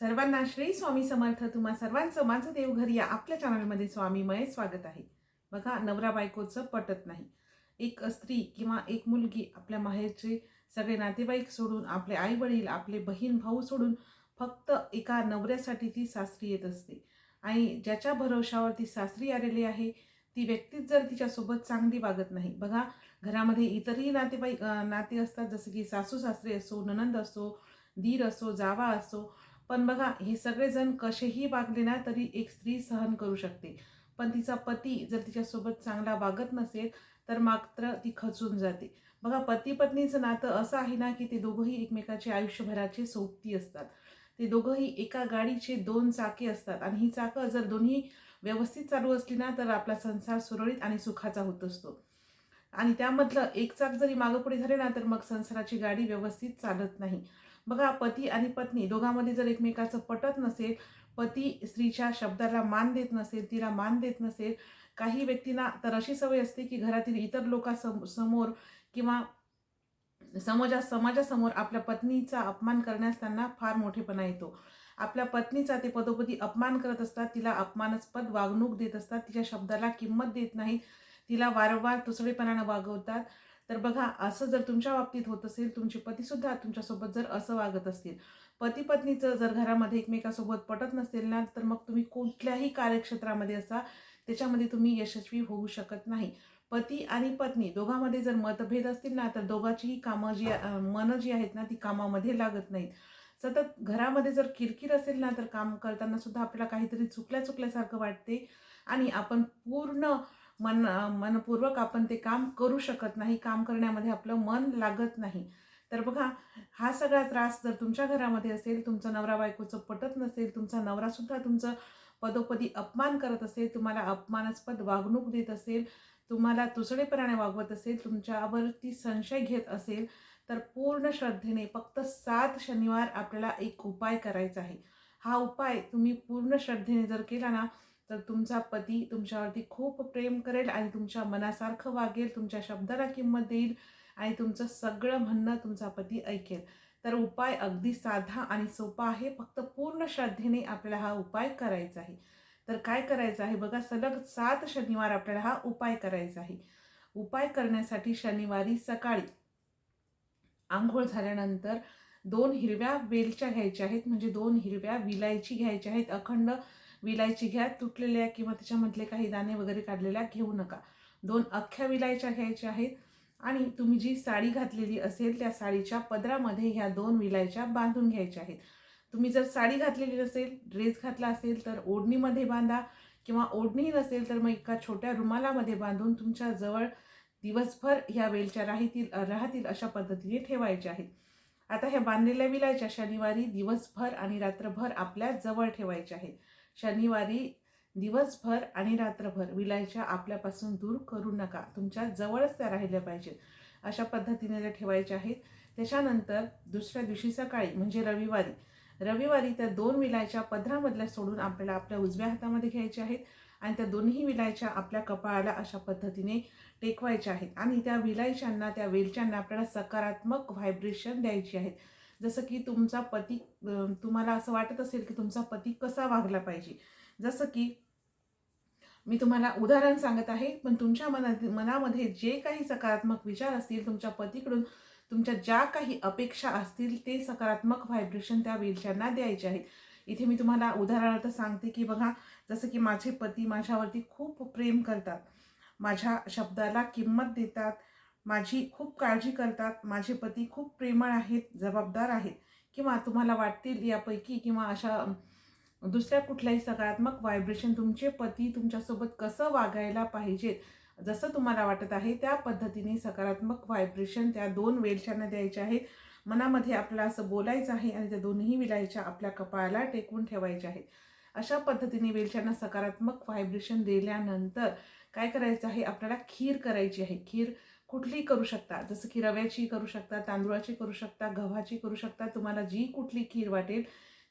सर्वांना श्री स्वामी समर्थ तुम्हा सर्वांचं माझं देवघर या आपल्या चॅनलमध्ये स्वामीमय स्वागत आहे. बघा नवरा बायकोचं पटत नाही. एक स्त्री किंवा एक मुलगी आपल्या माहेरचे सगळे नातेवाईक सोडून आपले आई वडील आपले बहीण भाऊ सोडून फक्त एका नवऱ्यासाठी ती सासरी येत असते. आणि ज्याच्या भरोशावर ती सासरी आलेली आहे ती व्यक्तीच जर तिच्यासोबत चांगली वागत नाही. बघा घरामध्ये इतरही नातेवाईक नाते असतात जसं की सासू सासरे असो ननंद असो दीर असो जावा असो पण बघा हे सगळेजण कसेही वागले ना तरी एक स्त्री सहन करू शकते. पण तिचा पती जर तिच्यासोबत चांगला वागत नसेल तर मात्र ती खचून जाते. बघा पती पत्नीचं नातं असं आहे ना की ते दोघंही एकमेकाचे आयुष्यभराचे सोबती असतात. ते दोघंही एका गाडीचे दोन चाके असतात आणि ही चाकं जर दोन्ही व्यवस्थित चालू असली ना तर आपला संसार सुरळीत आणि सुखाचा होत असतो. आणि त्यामधलं एक चाक जरी मागं पुढे झाले ना तर मग संसाराची गाडी व्यवस्थित चालत नाही. बघा पती आणि पत्नी दोघांमध्ये जर एकमेकाचं पटत नसेल पती स्त्रीच्या शब्दाला मान देत नसेल तिला मान देत नसेल काही व्यक्तींना तर अशी सवय असते की घरातील इतर लोकांसम समोर किंवा समाजा समाजासमोर आपल्या पत्नीचा अपमान करण्यास त्यांना फार मोठेपणा येतो. आपल्या पत्नीचा ते पदोपदी अपमान करत असतात तिला अपमानास्पद वागणूक देत असतात तिच्या शब्दाला किंमत देत नाहीत तिला वारंवार तुसडेपणानं वागवतात. तर बघा असं जर तुमच्या बाबतीत होत असेल तुमचे पतीसुद्धा तुमच्यासोबत जर असं वागत असतील पती पत्नीचं जर घरामध्ये एकमेकासोबत पटत नसेल ना तर मग तुम्ही कुठल्याही कार्यक्षेत्रामध्ये असा त्याच्यामध्ये तुम्ही यशस्वी होऊ शकत नाही. पती आणि पत्नी दोघांमध्ये जर मतभेद असतील ना तर दोघांचीही कामं जी मनं जी आहेत ना ती कामामध्ये लागत नाहीत. सतत घरामध्ये जर किरकिर असेल ना तर काम करताना सुद्धा आपल्याला काहीतरी चुकल्या चुकल्यासारखं वाटते आणि आपण पूर्ण मन मनपूर्वक आपण ते काम करू शकत नाही काम करण्यामध्ये आपलं मन लागत नाही. तर बघा हा सगळा त्रास जर तुमच्या घरामध्ये असेल तुमचं नवरा बायकोचं पटत नसेल तुमचा नवरासुद्धा तुमचं पदोपदी अपमान करत असेल तुम्हाला अपमानास्पद वागणूक देत असेल तुम्हाला तुसडेपणाने वागवत असेल तुमच्यावरती संशय घेत असेल तर पूर्ण श्रद्धेने फक्त सात शनिवार आपल्याला एक उपाय करायचा आहे. हा उपाय तुम्ही पूर्ण श्रद्धेने जर केला ना तर तुमचा पती तुमच्यावरती खूप प्रेम करेल आणि तुमच्या मनासारखं वागेल तुमच्या शब्दाला किंमत देईल आणि तुमचं सगळं म्हणणं तुमचा पती ऐकेल. तर उपाय अगदी साधा आणि सोपा आहे. फक्त पूर्ण श्रद्धेने आपल्याला हा उपाय करायचा आहे. तर काय करायचं आहे बघा सलग सात शनिवार आपल्याला हा उपाय करायचा आहे. उपाय करण्यासाठी शनिवारी सकाळी आंघोळ झाल्यानंतर दोन हिरव्या वेलच्या घ्यायच्या आहेत. म्हणजे दोन हिरव्या विलायची घ्यायच्या आहेत. अखंड विलायची घ्या तुटलेल्या किंवा त्याच्यामधले काही दाणे वगैरे काढलेल्या घेऊ नका. दोन अख्ख्या विलायच्या घ्यायच्या आहेत. आणि तुम्ही जी साडी घातलेली असेल त्या साडीच्या पदरामध्ये ह्या दोन विलायच्या बांधून घ्यायच्या आहेत. तुम्ही जर साडी घातलेली नसेल ड्रेस घातला असेल तर ओढणीमध्ये बांधा किंवा ओढणी नसेल तर मग एका छोट्या रुमालामध्ये बांधून तुमच्या जवळ दिवसभर ह्या वेलच्या राहतील राहतील अशा पद्धतीने ठेवायच्या आहेत. आता ह्या बांधलेल्या विलायच्या शनिवारी दिवसभर आणि रात्रभर आपल्या जवळ ठेवायच्या आहेत. शनिवारी दिवसभर आणि रात्रभर विलायच्या आपल्यापासून दूर करू नका. तुमच्या जवळच त्या राहिल्या पाहिजेत. अशा पद्धतीने त्या ठेवायच्या आहेत. त्याच्यानंतर दुसऱ्या दिवशी सकाळी म्हणजे रविवारी रविवारी त्या दोन विलायच्या पदरामधल्या सोडून आपल्याला आपल्या उजव्या हातामध्ये घ्यायच्या आहेत आणि त्या दोन्ही विलायच्या आपल्या कपाळाला अशा पद्धतीने टेकवायच्या आहेत. आणि त्या विलायच्यांना त्या वेलच्यांना आपल्याला सकारात्मक व्हायब्रेशन द्यायची आहेत. जसं की तुमचा पती तुम्हाला असं वाटत असेल की तुमचा पती कसा वागला पाहिजे. जसं की मी तुम्हाला उदाहरण सांगत आहे पण तुमच्या मनात मनामध्ये जे काही सकारात्मक विचार असतील तुमच्या पतीकडून तुमच्या ज्या काही अपेक्षा असतील ते सकारात्मक व्हायब्रेशन त्या वेलच्यांना द्यायचे आहेत. इथे मी तुम्हाला उदाहरणार्थ सांगते की बघा जसं की माझे पती माझ्यावरती खूप प्रेम करतात. माझ्या शब्दाला किंमत देतात माझी खूप काळजी करतात माझे पती खूप प्रेमळ आहेत जबाबदार आहेत. किंवा तुम्हाला वाटतील यापैकी किंवा अशा दुसऱ्या कुठल्याही सकारात्मक व्हायब्रेशन तुमचे पती तुमच्यासोबत कसं वागायला पाहिजेत जसं तुम्हाला वाटत आहे त्या पद्धतीने सकारात्मक व्हायब्रेशन त्या दोन वेलच्यांना द्यायच्या आहेत मनामध्ये आपल्याला असं बोलायचं आहे आणि त्या दोन्ही विलायच्या आपल्या कपाळाला टेकवून ठेवायच्या आहेत अशा पद्धतीने वेलच्यांना सकारात्मक व्हायब्रेशन दिल्यानंतर काय करायचं आहे? आपल्याला खीर करायची आहे. खीर कुठलीही करू शकता. जसं की रव्याची करू शकता तांदूळाची करू शकता गव्हाची करू शकता तुम्हाला जी कुठली खीर वाटेल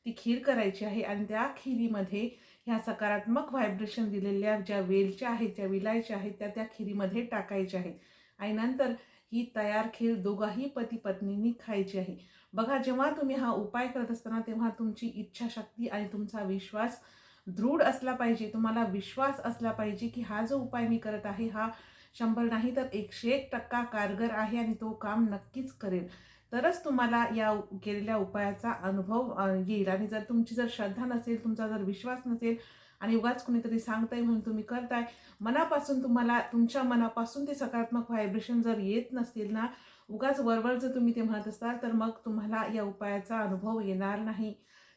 ती खीर करायची आहे. आणि त्या खिरीमध्ये ह्या सकारात्मक व्हायब्रेशन दिलेल्या ज्या वेलच्या आहेत ज्या विलायच्या आहेत त्या त्या खिरीमध्ये टाकायच्या आहेत. आणि नंतर ही तयार खीर दोघाही पती पत्नींनी खायची आहे. बघा जेव्हा तुम्ही हा उपाय करत असताना तेव्हा तुमची इच्छाशक्ती आणि तुमचा विश्वास दृढ असला पाहिजे. तुम्हाला विश्वास असला पाहिजे की हा जो उपाय मी करत आहे हा शंभर नाही तर एकशे एक टक्का कारगर आहे आणि तो काम नक्कीच करेल. तरच तुम्हाला या केलेल्या उपायाचा अनुभव येईल. आणि जर तुमची जर श्रद्धा नसेल तुमचा जर विश्वास नसेल आणि उगाच कुणीतरी सांगताय म्हणून तुम्ही करताय मनापासून तुम्हाला तुमच्या मनापासून ते सकारात्मक व्हायब्रेशन जर येत नसतील ना उगाच वरवर जर तुम्ही ते म्हणत असाल तर मग तुम्हाला या उपायाचा अनुभव येणार नाही.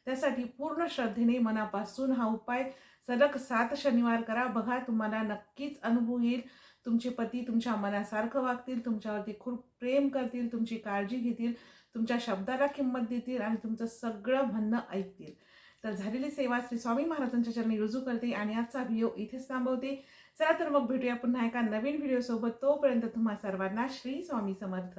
त्यासाठी पूर्ण श्रद्धेने मनापासून हा उपाय सलग सात शनिवार करा. बघा तुम्हाला नक्कीच अनुभव येईल. तुमचे पती तुमच्या मनासारखं वागतील तुमच्यावरती खूप प्रेम करतील तुमची काळजी घेतील तुमच्या शब्दाला किंमत देतील आणि तुमचं सगळं म्हणणं ऐकतील. तर झालेली सेवा श्री स्वामी महाराजांच्या चरणी रुजू करते आणि आजचा व्हिडिओ इथेच थांबवते. चला तर मग भेटूया पुन्हा एका नवीन व्हिडिओसोबत. तोपर्यंत तुम्हा सर्वांना श्री स्वामी समर्थ.